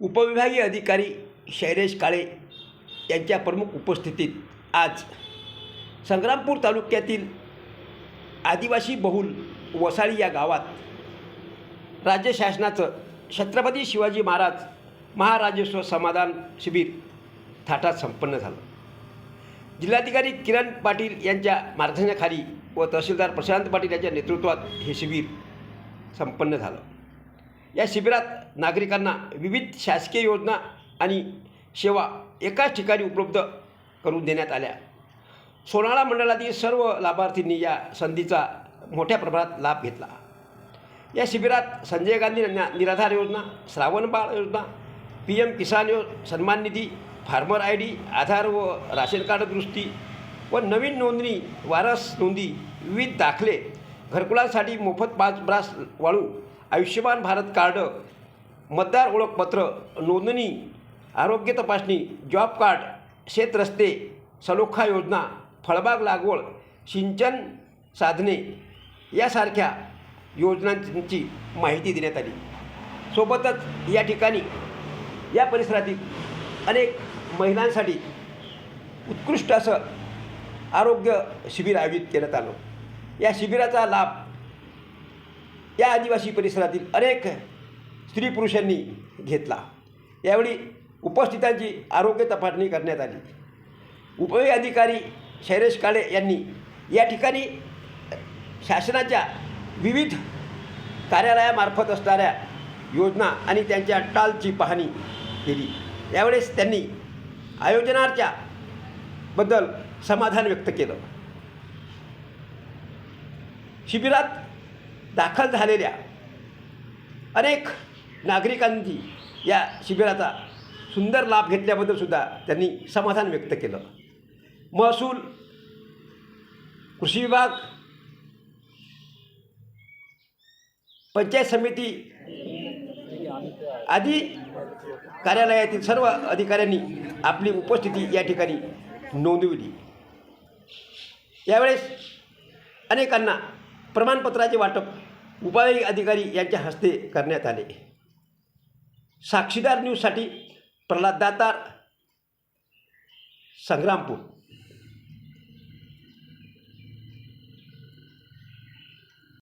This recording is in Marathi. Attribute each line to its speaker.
Speaker 1: उपविभागीय अधिकारी शैलेश काळे यांच्या प्रमुख उपस्थितीत आज संग्रामपूर तालुक्यातील आदिवासी बहुल वसाळी या गावात राज्य शासनाचं छत्रपती शिवाजी महाराज महाराजेश्वर समाधान शिबिर थाटात संपन्न झालं. जिल्हाधिकारी किरण पाटील यांच्या मार्गदर्शनाखाली व तहसीलदार प्रशांत पाटील यांच्या नेतृत्वात हे शिबिर संपन्न झालं. या शिबिरात नागरिकांना विविध शासकीय योजना आणि सेवा एकाच ठिकाणी उपलब्ध करून देण्यात आल्या. सोनाळा मंडळातील सर्व लाभार्थींनी या संधीचा मोठ्या प्रमाणात लाभ घेतला. या शिबिरात संजय गांधी निराधार योजना श्रावणबाळ योजना P M Kisan yo Samman Nidhi farmer I D Aadhaar व राशन कार्ड दुरुस्ती व नवीन नोंदणी वारस नोंदी विविध दाखले घरकुलांसाठी मोफत पाच ब्रास वाळू आयुष्यमान भारत कार्ड मतदार ओळखपत्र नोंदणी आरोग्य तपासणी जॉब कार्ड शेतरस्ते सलोखा योजना फळबाग लागवड सिंचन साधने यासारख्या योजनांची माहिती देण्यात आली. सोबतच या ठिकाणी या परिसरातील अनेक महिलांसाठी उत्कृष्ट असं आरोग्य शिबिर आयोजित करण्यात आलं या शिबिराचा लाभ या आदिवासी परिसरातील अनेक स्त्री पुरुषांनी घेतला. यावेळी उपस्थितांची आरोग्य तपासणी करण्यात आली. उपविभागीय अधिकारी शैलेश काळे यांनी या ठिकाणी शासनाच्या विविध कार्यालयामार्फत असणाऱ्या योजना आणि त्यांच्या टालची पाहणी केली. यावेळेस त्यांनी आयोजनाच्या बद्दल समाधान व्यक्त केलं. शिबिरात दाखल झालेल्या अनेक नागरिकांनी या शिबिराचा सुंदर लाभ घेतल्याबद्दल सुद्धा त्यांनी समाधान व्यक्त केलं. महसूल कृषी विभाग पंचायत समिती आदी कार्यालयातील सर्व अधिकाऱ्यांनी आपली उपस्थिती या ठिकाणी नोंदविली. यावेळेस अनेकांना प्रमाणपत्राचे वाटप उपाय अधिकारी यांच्या हस्ते करण्यात आले. साक्षीदार न्यूजसाठी प्रल्हाद दातार संग्रामपूर.